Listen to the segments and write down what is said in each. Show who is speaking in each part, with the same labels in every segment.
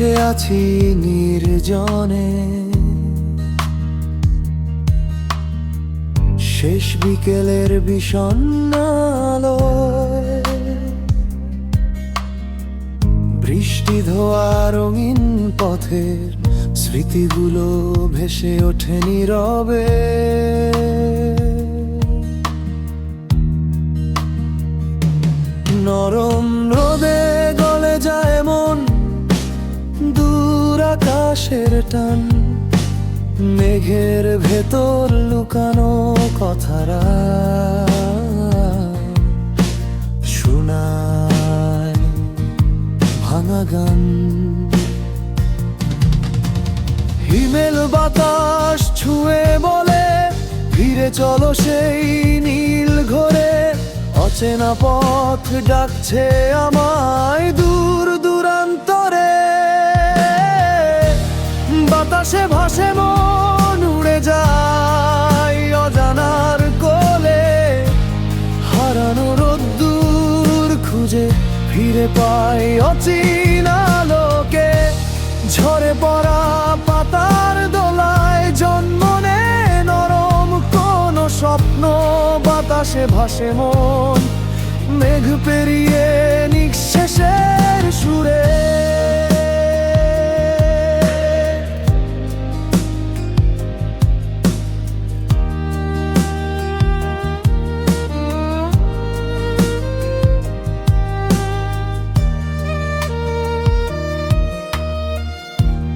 Speaker 1: বসে আছি নির্জনে। শেষ বিকেলের বিষণ্ণালো বৃষ্টি ধোয়া রঙিন পথের স্মৃতিগুলো ভেসে ওঠে নীরবে। নরম রোদে আকাশের টান, মেঘের ভেতর লুকানো কথারা শোনায় ভাঙা গান। হিমেল বাতাস ছুঁয়ে বলে, ফিরে চলো সেই নীল ঘরে, অচেনা পথ ডাকছে আমায় বাতাসে ভাসে মন উড়ে যায় অজানার কোলে। হারানো রোদ্দুর খুঁজে ফিরে পাই অচেনা লোকে ঝরে পড়া পাতার দোলায় জন্ম নে নরম কোন স্বপ্ন। বাতাসে ভাসে মন, মেঘ পেরিয়ে নিঃশেষের সুরে।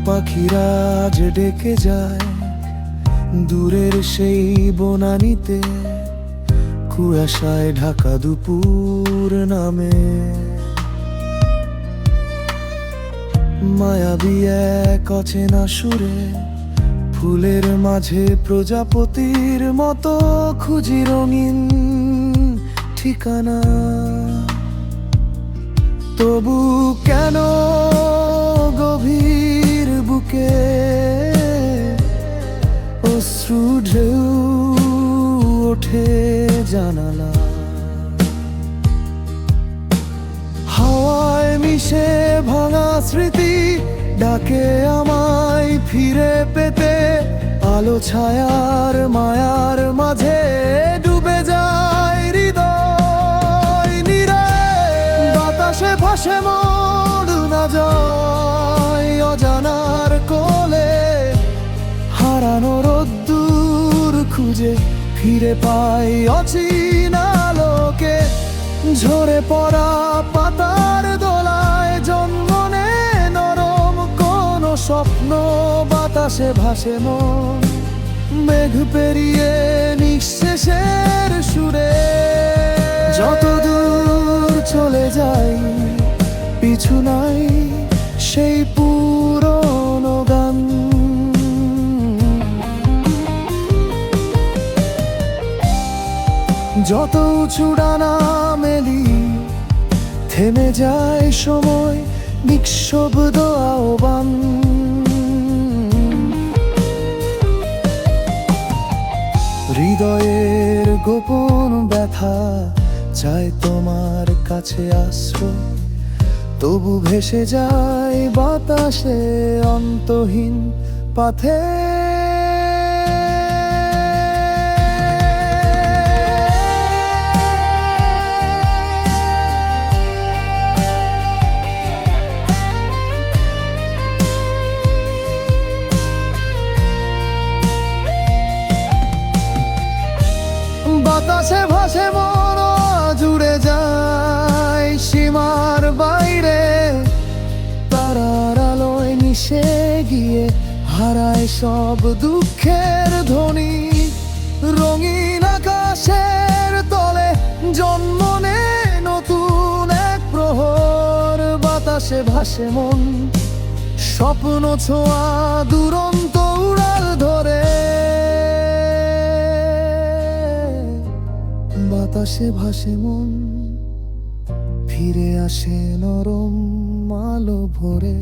Speaker 1: পাখিরা ডেকে যায় দূরের সেই বনানিতে, কুয়াশায় ঢাকা দুপুর নামে। মায়াবী এক অচেনা সুরে ফুলের মাঝে প্রজাপতির মতো খুঁজি রঙিন ঠিকানা। তবু কেন ঢেউ ওঠে জানালা। হাওয়ায় মিশে ভাঙা স্মৃতি ডাকে আমায় ফিরে পেতে। আলো ছায়ার মায়ার মাঝে ডুবে যায় হৃদয় নিরে। বাতাসে ভাসে মোড় না যায় অজানার কোলে। হারানো রোদ্দুর খুঁজে ফিরে পাই অচিনা লোকে ঝরে পড়া পাতার দোলায় জন্ম নরম কোন স্বপ্ন, বাতাসে ভাসে মন। মেঘ পেরিয়ে নিঃশেষের সুরে। যত দূর চলে যাই, পিছু নাই সেই পুরনো যত চূড়ানা মেলি, থেমে যায় সময় নিঃশব্দ আহ্বান। হৃদয়ের গোপন ব্যথা চায় তোমার কাছে আশ্রয়, তবু ভেসে যায় বাতাসে অন্তহীন পাথে। বাতাসে ভাসে মন জুড়ে যায় সীমার বাইরে। তারার আলোয় গিয়ে হারায় সব দুঃখের ধ্বনি। রঙিন আকাশের তলে জন্ম নেয় নতুন এক প্রহর। বাতাসে ভাসে মন, স্বপ্ন ছোঁয়া দুরন্ত বাতাসে ভাসে মন ফিরে আসে নরম মালো ভরে।